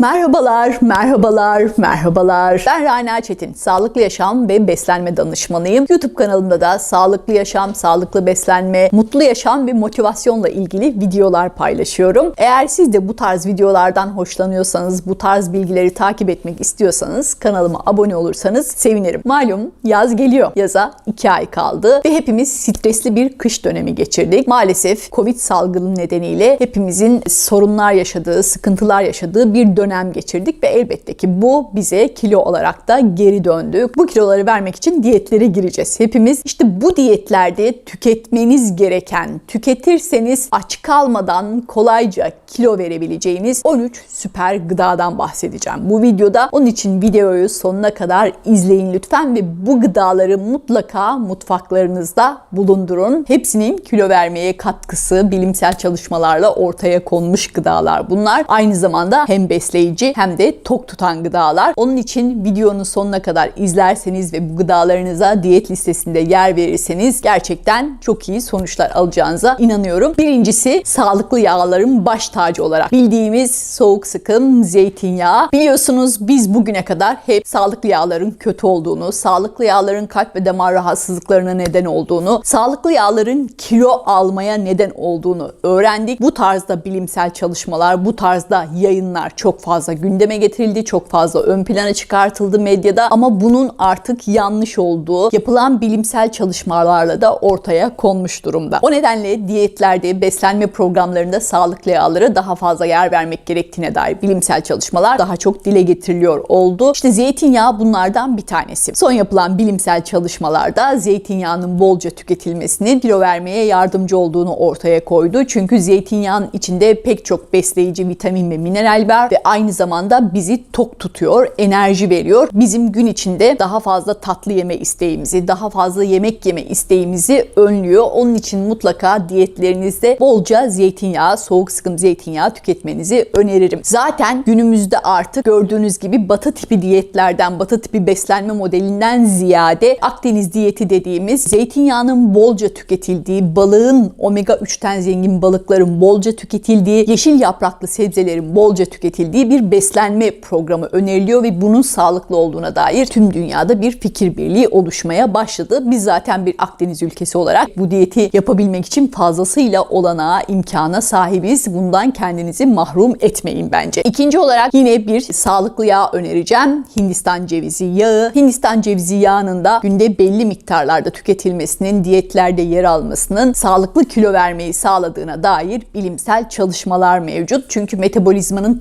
Merhabalar, merhabalar, merhabalar. Ben Rana Çetin. Sağlıklı yaşam ve beslenme danışmanıyım. YouTube kanalımda da sağlıklı yaşam, sağlıklı beslenme, mutlu yaşam ve motivasyonla ilgili videolar paylaşıyorum. Eğer siz de bu tarz videolardan hoşlanıyorsanız, bu tarz bilgileri takip etmek istiyorsanız kanalıma abone olursanız sevinirim. Malum yaz geliyor. Yaza 2 ay kaldı ve hepimiz stresli bir kış dönemi geçirdik. Maalesef Covid salgını nedeniyle hepimizin sorunlar yaşadığı, sıkıntılar yaşadığı bir dönem geçirdik ve elbette ki bu bize kilo olarak da geri döndü. Bu kiloları vermek için diyetlere gireceğiz. Hepimiz işte bu diyetlerde tüketmeniz gereken, tüketirseniz aç kalmadan kolayca kilo verebileceğiniz 13 süper gıdadan bahsedeceğim. Bu videoda onun için videoyu sonuna kadar izleyin lütfen ve bu gıdaları mutlaka mutfaklarınızda bulundurun. Hepsinin kilo vermeye katkısı bilimsel çalışmalarla ortaya konmuş gıdalar bunlar. Aynı zamanda hem besleyici hem de tok tutan gıdalar. Onun için videonun sonuna kadar izlerseniz ve bu gıdalarınıza diyet listesinde yer verirseniz gerçekten çok iyi sonuçlar alacağınıza inanıyorum. Birincisi sağlıklı yağların baş tacı olarak bildiğimiz soğuk sıkım zeytinyağı. Biliyorsunuz biz bugüne kadar hep sağlıklı yağların kötü olduğunu, sağlıklı yağların kalp ve damar rahatsızlıklarına neden olduğunu, sağlıklı yağların kilo almaya neden olduğunu öğrendik. Bu tarzda bilimsel çalışmalar, bu tarzda yayınlar çok fazla gündeme getirildi, çok fazla ön plana çıkartıldı medyada ama bunun artık yanlış olduğu yapılan bilimsel çalışmalarla da ortaya konmuş durumda. O nedenle diyetlerde, beslenme programlarında sağlıklı yağlara daha fazla yer vermek gerektiğine dair bilimsel çalışmalar daha çok dile getiriliyor oldu. İşte zeytinyağı bunlardan bir tanesi. Son yapılan bilimsel çalışmalarda zeytinyağının bolca tüketilmesinin kilo vermeye yardımcı olduğunu ortaya koydu. Çünkü zeytinyağının içinde pek çok besleyici vitamin ve mineral var ve aynı zamanda bizi tok tutuyor, enerji veriyor. Bizim gün içinde daha fazla tatlı yeme isteğimizi, daha fazla yemek yeme isteğimizi önlüyor. Onun için mutlaka diyetlerinizde bolca zeytinyağı, soğuk sıkım zeytinyağı tüketmenizi öneririm. Zaten günümüzde artık gördüğünüz gibi batı tipi diyetlerden, batı tipi beslenme modelinden ziyade Akdeniz diyeti dediğimiz zeytinyağının bolca tüketildiği, balığın omega 3'ten zengin balıkların bolca tüketildiği, yeşil yapraklı sebzelerin bolca tüketildiği bir beslenme programı öneriliyor ve bunun sağlıklı olduğuna dair tüm dünyada bir fikir birliği oluşmaya başladı. Biz zaten bir Akdeniz ülkesi olarak bu diyeti yapabilmek için fazlasıyla olanağa, imkana sahibiz. Bundan kendinizi mahrum etmeyin bence. İkinci olarak yine bir sağlıklı yağ önereceğim. Hindistan cevizi yağı. Hindistan cevizi yağının da günde belli miktarlarda tüketilmesinin, diyetlerde yer almasının sağlıklı kilo vermeyi sağladığına dair bilimsel çalışmalar mevcut. Çünkü metabolizmanın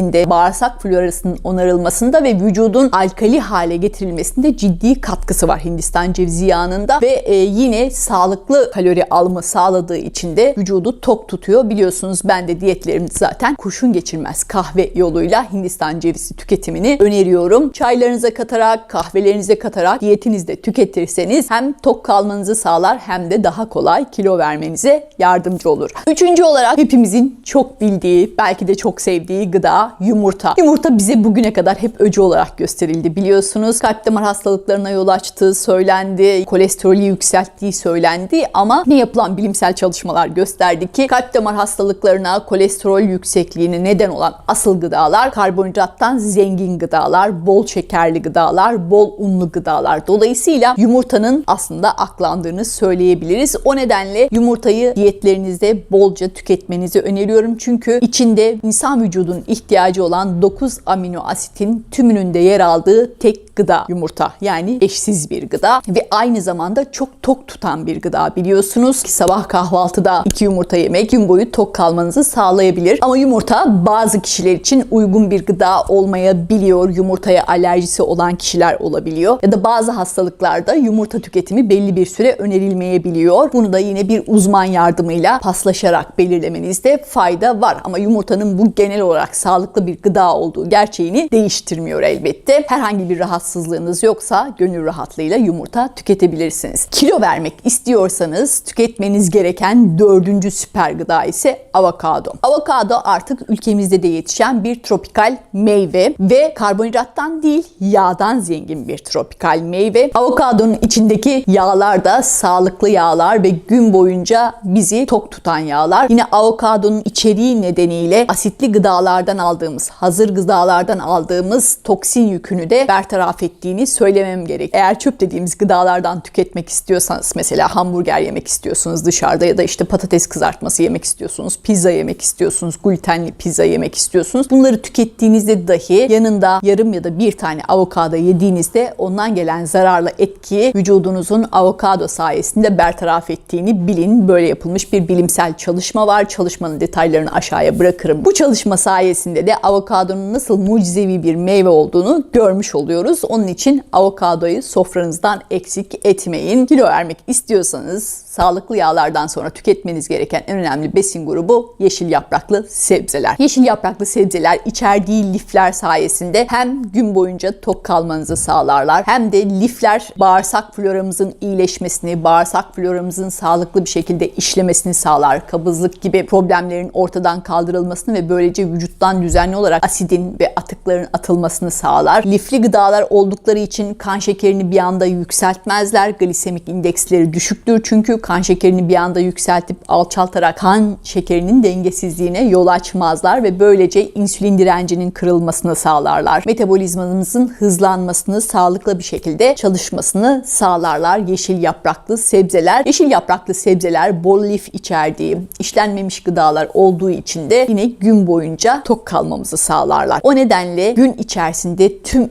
tamirinde, bağırsak florasının onarılmasında ve vücudun alkali hale getirilmesinde ciddi katkısı var Hindistan cevizi yağının da ve e, yine sağlıklı kalori alımı sağladığı için de vücudu tok tutuyor. Biliyorsunuz ben de diyetlerimde zaten kurşun geçirmez kahve yoluyla Hindistan cevizi tüketimini öneriyorum. Çaylarınıza katarak, kahvelerinize katarak diyetinizde tüketirseniz hem tok kalmanızı sağlar hem de daha kolay kilo vermenize yardımcı olur. Üçüncü olarak hepimizin çok bildiği, belki de çok sevdiği gıda yumurta. Yumurta bize bugüne kadar hep öcü olarak gösterildi biliyorsunuz. Kalp damar hastalıklarına yol açtığı söylendi, kolesterolü yükselttiği söylendi ama ne yapılan bilimsel çalışmalar gösterdi ki kalp damar hastalıklarına, kolesterol yüksekliğine neden olan asıl gıdalar karbonhidrattan zengin gıdalar, bol şekerli gıdalar, bol unlu gıdalar. Dolayısıyla yumurtanın aslında aklandığını söyleyebiliriz. O nedenle yumurtayı diyetlerinizde bolca tüketmenizi öneriyorum. Çünkü içinde insan vücudunun ihtiyacı olan 9 amino asitin tümünün de yer aldığı tek gıda yumurta. Yani eşsiz bir gıda ve aynı zamanda çok tok tutan bir gıda biliyorsunuz ki sabah kahvaltıda iki yumurta yemek gün boyu tok kalmanızı sağlayabilir. Ama yumurta bazı kişiler için uygun bir gıda olmayabiliyor. Yumurtaya alerjisi olan kişiler olabiliyor. Ya da bazı hastalıklarda yumurta tüketimi belli bir süre önerilmeyebiliyor. Bunu da yine bir uzman yardımıyla paslaşarak belirlemenizde fayda var. Ama yumurtanın bu genel olarak sağlıklı bir gıda olduğu gerçeğini değiştirmiyor elbette. Herhangi bir rahatsızlığınız yoksa gönül rahatlığıyla yumurta tüketebilirsiniz. Kilo vermek istiyorsanız tüketmeniz gereken dördüncü süper gıda ise avokado. Avokado artık ülkemizde de yetişen bir tropikal meyve ve karbonhidrattan değil yağdan zengin bir tropikal meyve. Avokadonun içindeki yağlar da sağlıklı yağlar ve gün boyunca bizi tok tutan yağlar. Yine avokadonun içeriği nedeniyle asitli gıdalardan aldığımız hazır gıdalardan aldığımız toksin yükünü de bertaraf ettiğini söylemem gerek. Eğer çöp dediğimiz gıdalardan tüketmek istiyorsanız mesela hamburger yemek istiyorsunuz dışarıda ya da işte patates kızartması yemek istiyorsunuz, pizza yemek istiyorsunuz, glutenli pizza yemek istiyorsunuz. Bunları tükettiğinizde dahi yanında yarım ya da bir tane avokado yediğinizde ondan gelen zararlı etkiyi vücudunuzun avokado sayesinde bertaraf ettiğini bilin. Böyle yapılmış bir bilimsel çalışma var. Çalışmanın detaylarını aşağıya bırakırım. Bu çalışma sayesinde de avokadonun nasıl mucizevi bir meyve olduğunu görmüş oluyoruz. Onun için avokadoyu sofranızdan eksik etmeyin. Kilo vermek istiyorsanız sağlıklı yağlardan sonra tüketmeniz gereken en önemli besin grubu yeşil yapraklı sebzeler. Yeşil yapraklı sebzeler içerdiği lifler sayesinde hem gün boyunca tok kalmanızı sağlarlar hem de lifler bağırsak floramızın iyileşmesini, bağırsak floramızın sağlıklı bir şekilde işlemesini sağlar. Kabızlık gibi problemlerin ortadan kaldırılmasını ve böylece vücuttan düzenli olarak asidin ve atıkların atılmasını sağlar. Lifli gıdalar oldukları için kan şekerini bir anda yükseltmezler. Glisemik indeksleri düşüktür çünkü kan şekerini bir anda yükseltip alçaltarak kan şekerinin dengesizliğine yol açmazlar ve böylece insülin direncinin kırılmasını sağlarlar. Metabolizmamızın hızlanmasını, sağlıklı bir şekilde çalışmasını sağlarlar yeşil yapraklı sebzeler. Yeşil yapraklı sebzeler bol lif içerdiği, işlenmemiş gıdalar olduğu için de yine gün boyunca tok kalmamızı sağlarlar. O nedenle gün içerisinde tüm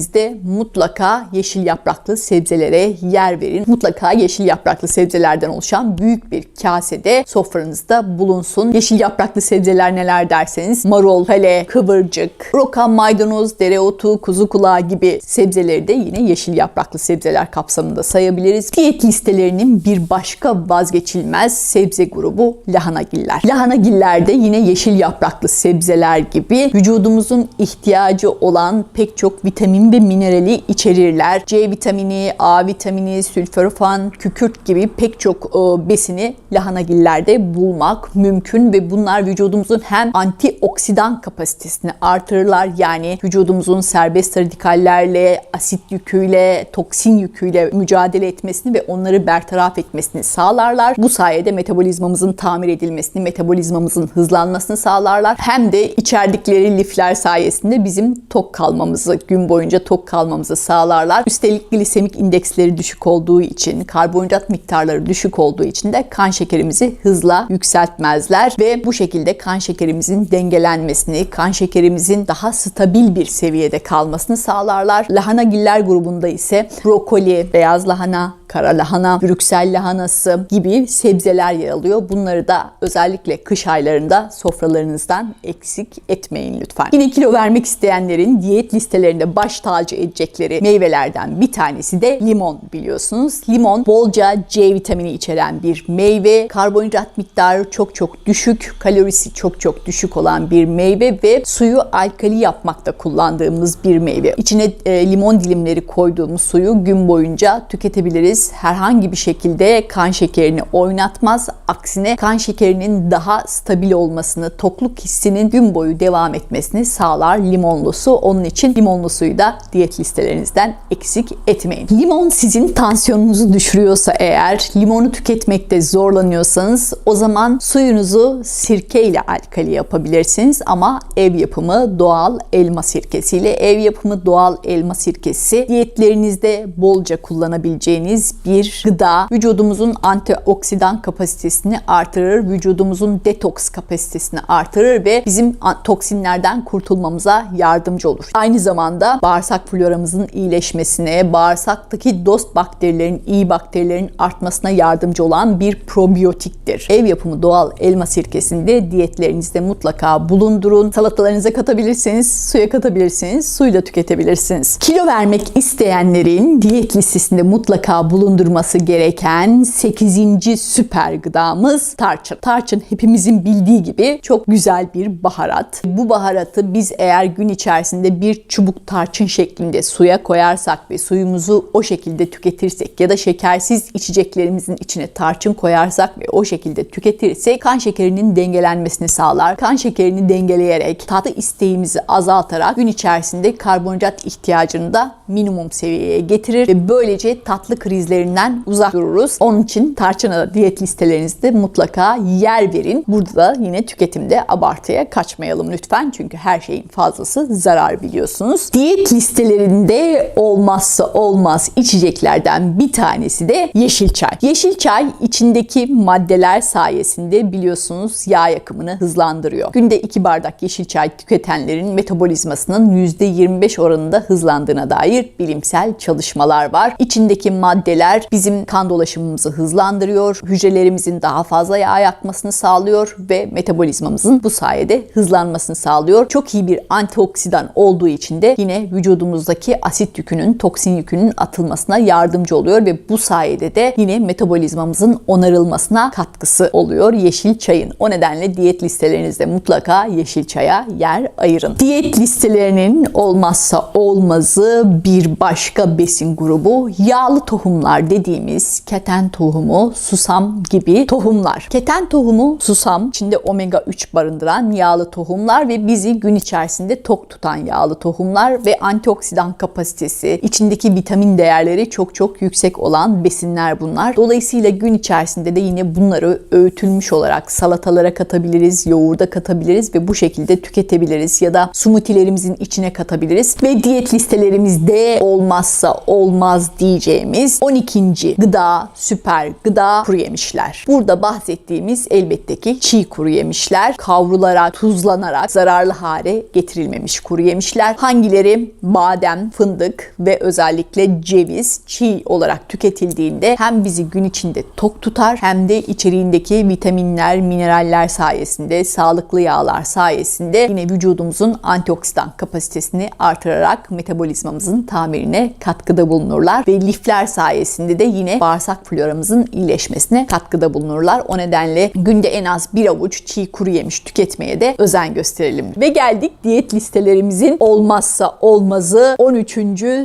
öğünlerinizde mutlaka yeşil yapraklı sebzelere yer verin. Mutlaka yeşil yapraklı sebzelerden oluşan büyük bir kasede sofranızda bulunsun. Yeşil yapraklı sebzeler neler derseniz marul, kale, kıvırcık, roka, maydanoz, dereotu, kuzu kulağı gibi sebzeleri de yine yeşil yapraklı sebzeler kapsamında sayabiliriz. Diyet listelerinin bir başka vazgeçilmez sebze grubu lahanagiller. Lahanagiller de yine yeşil yapraklı sebzeler gibi vücudumuzun ihtiyacı olan pek çok vitamin ve minerali içerirler. C vitamini, A vitamini, sülforafan, kükürt gibi pek çok e, besini lahanagillerde bulmak mümkün ve bunlar vücudumuzun hem antioksidan kapasitesini artırırlar yani vücudumuzun serbest radikallerle, asit yüküyle, toksin yüküyle mücadele etmesini ve onları bertaraf etmesini sağlarlar. Bu sayede metabolizmamızın tamir edilmesini, metabolizmamızın hızlanmasını sağlarlar. Hem de içerdikleri lifler sayesinde bizim tok kalmamızı, gün boyunca tok kalmamızı sağlarlar. Üstelik glisemik indeksleri düşük olduğu için, karbonhidrat miktarları düşük olduğu için de kan şekerimizi hızla yükseltmezler ve bu şekilde kan şekerimizin dengelenmesini, kan şekerimizin daha stabil bir seviyede kalmasını sağlarlar. Lahanagiller grubunda ise brokoli, beyaz lahana, kara lahana, Brüksel lahanası gibi sebzeler yer alıyor. Bunları da özellikle kış aylarında sofralarınızdan eksik etmeyin lütfen. Yine kilo vermek isteyenlerin diyet listelerinde baş tacı edecekleri meyvelerden bir tanesi de limon biliyorsunuz. Limon bolca C vitamini içeren bir meyve. Karbonhidrat miktarı çok çok düşük, kalorisi çok çok düşük olan bir meyve ve suyu alkali yapmakta kullandığımız bir meyve. İçine e, limon dilimleri koyduğumuz suyu gün boyunca tüketebiliriz herhangi bir şekilde kan şekerini oynatmaz. Aksine kan şekerinin daha stabil olmasını, tokluk hissinin gün boyu devam etmesini sağlar limonlu su. Onun için limonlu suyu da diyet listelerinizden eksik etmeyin. Limon sizin tansiyonunuzu düşürüyorsa eğer, limonu tüketmekte zorlanıyorsanız o zaman suyunuzu sirke ile alkali yapabilirsiniz ama ev yapımı doğal elma sirkesiyle ev yapımı doğal elma sirkesi diyetlerinizde bolca kullanabileceğiniz bir gıda. Vücudumuzun antioksidan kapasitesini artırır, vücudumuzun detoks kapasitesini artırır ve bizim toksinlerden kurtulmamıza yardımcı olur. Aynı zamanda bağırsak floramızın iyileşmesine, bağırsaktaki dost bakterilerin, iyi bakterilerin artmasına yardımcı olan bir probiyotiktir. Ev yapımı doğal elma sirkesinde diyetlerinizde mutlaka bulundurun. Salatalarınıza katabilirsiniz, suya katabilirsiniz, suyla tüketebilirsiniz. Kilo vermek isteyenlerin diyet listesinde mutlaka bulundurması gereken 8. süper gıdamız tarçın. Tarçın hepimizin bildiği gibi çok güzel bir baharat. Bu baharatı biz eğer gün içerisinde bir çubuk tarçın şeklinde suya koyarsak ve suyumuzu o şekilde tüketirsek ya da şekersiz içeceklerimizin içine tarçın koyarsak ve o şekilde tüketirsek kan şekerinin dengelenmesini sağlar. Kan şekerini dengeleyerek tatlı isteğimizi azaltarak gün içerisinde karbonhidrat ihtiyacını da minimum seviyeye getirir ve böylece tatlı krizlerinden uzak dururuz. Onun için tarçına diyet listelerinizde mutlaka yer verin. Burada da yine tüketimde abartıya kaçmayalım lütfen. Çünkü her şeyin fazlası zarar biliyorsunuz. Diyet listelerinde olmazsa olmaz içeceklerden bir tanesi de yeşil çay. Yeşil çay içindeki maddeler sayesinde biliyorsunuz yağ yakımını hızlandırıyor. Günde 2 bardak yeşil çay tüketenlerin metabolizmasının %25 oranında hızlandığına dair bilimsel çalışmalar var. İçindeki maddeler bizim kan dolaşımımızı hızlandırıyor, hücrelerimizin daha fazla yağ yakmasını sağlıyor ve metabolizmamızın bu sayede hızlanmasını sağlıyor. Çok iyi bir antioksidan olduğu için de yine vücudumuzdaki asit yükünün, toksin yükünün atılmasına yardımcı oluyor ve bu sayede de yine metabolizmamızın onarılmasına katkısı oluyor yeşil çayın. O nedenle diyet listelerinizde mutlaka yeşil çaya yer ayırın. Diyet listelerinin olmazsa olmazı bir başka besin grubu yağlı tohumlar dediğimiz keten tohumu, susam gibi tohumlar. Keten tohumu, susam içinde omega 3 barındıran yağlı tohumlar ve bizi gün içerisinde tok tutan yağlı tohumlar ve antioksidan kapasitesi, içindeki vitamin değerleri çok çok yüksek olan besinler bunlar. Dolayısıyla gün içerisinde de yine bunları öğütülmüş olarak salatalara katabiliriz, yoğurda katabiliriz ve bu şekilde tüketebiliriz ya da smoothie'lerimizin içine katabiliriz. Ve diyet listelerimizde olmazsa olmaz diyeceğimiz 12. gıda, süper gıda kuru yemişler. Burada bahsettiğimiz elbette ki çiğ kuru yemişler, kavrularak, tuzlanarak zararlı hale getirilmemiş kuru yemişler. Hangileri? Badem, fındık ve özellikle ceviz çiğ olarak tüketildiğinde hem bizi gün içinde tok tutar hem de içeriğindeki vitaminler, mineraller sayesinde, sağlıklı yağlar sayesinde yine vücudumuzun antioksidan kapasitesini artırarak metabolizmamızın tamirine katkıda bulunurlar ve lifler sayesinde de yine bağırsak floramızın iyileşmesine katkıda bulunurlar. O nedenle günde en az bir avuç çiğ kuru yemiş tüketmeye de özen gösterelim. Ve geldik diyet listelerimizin olmazsa olmazı 13.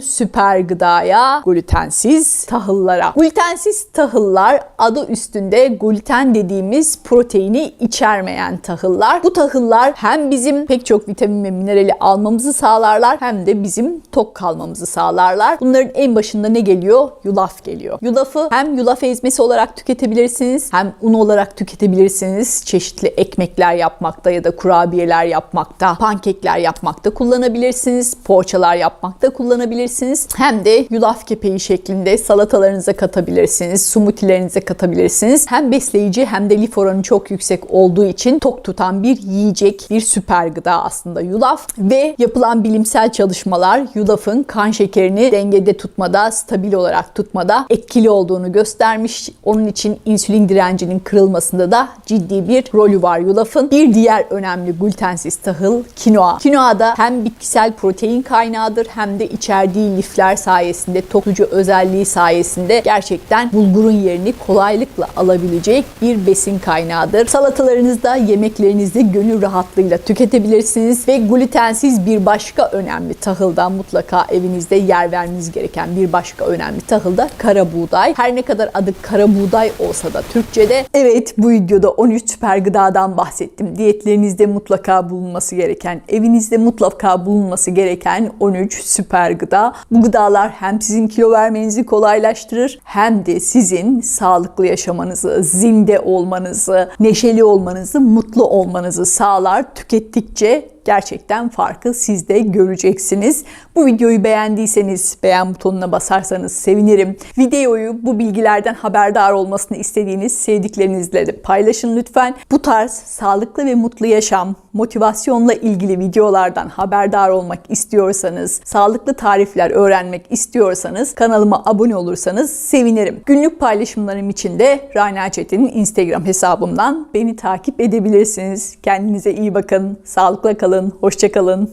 süper gıdaya glutensiz tahıllara. Glutensiz tahıllar adı üstünde gluten dediğimiz proteini içermeyen tahıllar. Bu tahıllar hem bizim pek çok vitamin ve minerali almamızı sağlarlar hem de bizim tok kalmamızı sağlarlar. Bunların en başında ne geliyor? Yulaf geliyor. Yulafı hem yulaf ezmesi olarak tüketebilirsiniz hem un olarak tüketebilirsiniz. Çeşitli ekmekler yapmakta ya da kurabiyeler yapmakta, pankekler yapmakta kullanabilirsiniz. Poğaçalar yapmakta kullanabilirsiniz. Hem de yulaf kepeği şeklinde salatalarınıza katabilirsiniz. Smoothie'lerinize katabilirsiniz. Hem besleyici hem de lif oranı çok yüksek olduğu için tok tutan bir yiyecek, bir süper gıda aslında yulaf. Ve yapılan bilimsel çalışmalar yulafın kan şekerini dengede tutmada, stabil olarak tutmada etkili olduğunu göstermiş. Onun için insülin direncinin kırılmasında da ciddi bir rolü var yulafın. Bir diğer önemli glutensiz tahıl kinoa. Kinoa da hem bitkisel protein kaynağıdır hem de içerdiği lifler sayesinde, tokucu özelliği sayesinde gerçekten bulgurun yerini kolaylıkla alabilecek bir besin kaynağıdır. Salatalarınızda, yemeklerinizde gönül rahatlığıyla tüketebilirsiniz ve glutensiz bir başka önemli tahıldan mutlaka evinizde yer vermeniz gereken bir başka önemli tahıl da kara buğday. Her ne kadar adı kara buğday olsa da Türkçe'de evet bu videoda 13 süper gıdadan bahsettim. Diyetlerinizde mutlaka bulunması gereken, evinizde mutlaka bulunması gereken 13 süper gıda. Bu gıdalar hem sizin kilo vermenizi kolaylaştırır hem de sizin sağlıklı yaşamanızı, zinde olmanızı, neşeli olmanızı, mutlu olmanızı sağlar. Tükettikçe gerçekten farkı siz de göreceksiniz. Bu videoyu beğendiyseniz beğen butonuna basarsanız sevinirim. Videoyu bu bilgilerden haberdar olmasını istediğiniz sevdiklerinizle de paylaşın lütfen. Bu tarz sağlıklı ve mutlu yaşam, motivasyonla ilgili videolardan haberdar olmak istiyorsanız, sağlıklı tarifler öğrenmek istiyorsanız kanalıma abone olursanız sevinirim. Günlük paylaşımlarım için de Rana Çetin'in Instagram hesabımdan beni takip edebilirsiniz. Kendinize iyi bakın, sağlıkla kalın, hoşçakalın.